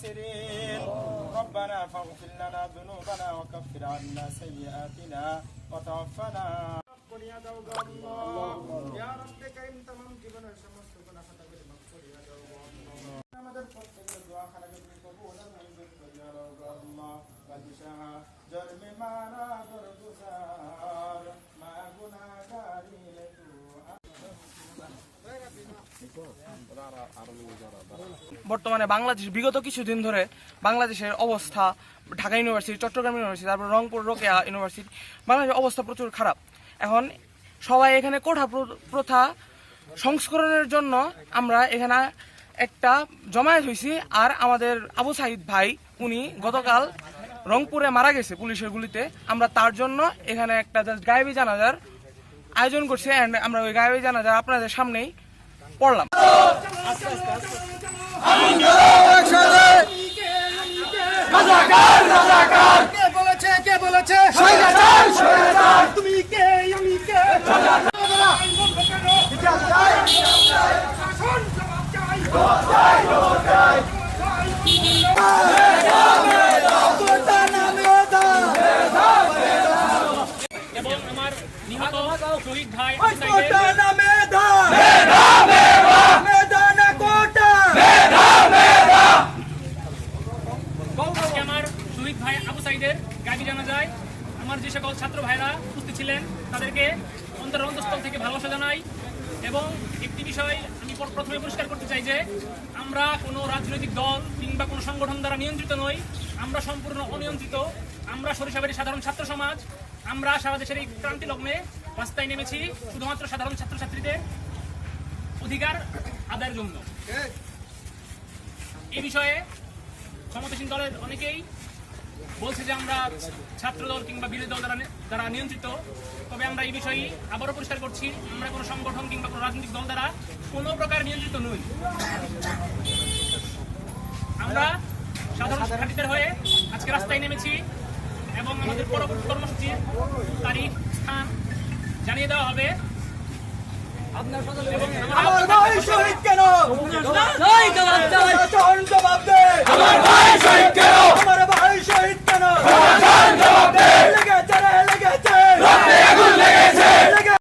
الخاسرين ربنا فاغفر لنا ذنوبنا وكفر عنا سيئاتنا وتوفنا قل يا دوغ الله يا رب كريم تمام জীবনের সমস্ত গুনাহ খাতা করে মাফ করিয়া দাও গো আল্লাহ। আমাদের প্রত্যেকের দোয়া খারাপ তুমি কবুল আর মঞ্জুর করিয়া দাও গো আল্লাহ বাদশাহ জন্মে মারা দরগুজার বর্তমানে বাংলাদেশ বিগত কিছুদিন ধরে বাংলাদেশের অবস্থা, ঢাকা ইউনিভার্সিটি, চট্টগ্রাম ইউনিভার্সিটি, তারপর রংপুর, রোকেয়া ইউনিভার্সিটি, বাংলাদেশের অবস্থা প্রচুর খারাপ। এখন সবাই এখানে কোঠা প্র- প্রথা সংস্করণের জন্য আমরা এখানে একটা জমায়েত হয়েছি আর আমাদের আবু সাহিদ ভাই, উনি গতকাল রংপুরে মারা গেছে পুলিশের গুলিতে। আমরা তার জন্য এখানে একটা জাস্ট গায়েবী জানাজার আয়োজন করছি অ্যান্ড আমরা ওই গায়েবী জানাজার আপনাদের সামনেই পড়লাম। কে বলেছে কে বলেছে? তুমি কে আমি কে এবং আমার নিহত শহীদ ভাই আবু সাইদের আজকে আমার শহীদ সাইদের গাড়ি জানা যায়। আমার যে সকল ছাত্র ভাইরা উপস্থিত ছিলেন, তাদেরকে অন্তর অন্তঃস্থল থেকে ভালোবাসা জানাই এবং একটি বিষয় আমি প্র- প্রথমে পরিষ্কার করতে চাই যে, আমরা কোনো রাজনৈতিক দল কিংবা কোনো সংগঠন দ্বারা নিয়ন্ত্রিত নই। আমরা সম্পূর্ণ অনিয়ন্ত্রিত। আমরা সরিষাবাড়ির সাধারণ ছাত্র সমাজ। আমরা সারা দেশের এই ক্রান্তি লগ্নে রাস্তায় নেমেছি শুধুমাত্র সাধারণ ছাত্রছাত্রীদের অধিকার আদায়ের জন্য। এই বিষয়ে ক্ষমতাসীন দলের অনেকেই বলছে যে আমরা ছাত্র দল কিংবা বিরোধী দল দ্বারা দ্বারা নিয়ন্ত্রিত। তবে আমরা এই বিষয়ে আবারও পরিষ্কার করছি আমরা কোনো সংগঠন কিংবা কোনো রাজনৈতিক দল দ্বারা কোনো প্রকার নিয়ন্ত্রিত নই। আমরা সাধারণ শিক্ষার্থীদের হয়ে আজকে রাস্তায় নেমেছি এবং আমাদের পরবর্তী কর্মসূচি তারিখ স্থান জানিয়ে দেওয়া হবে। এবং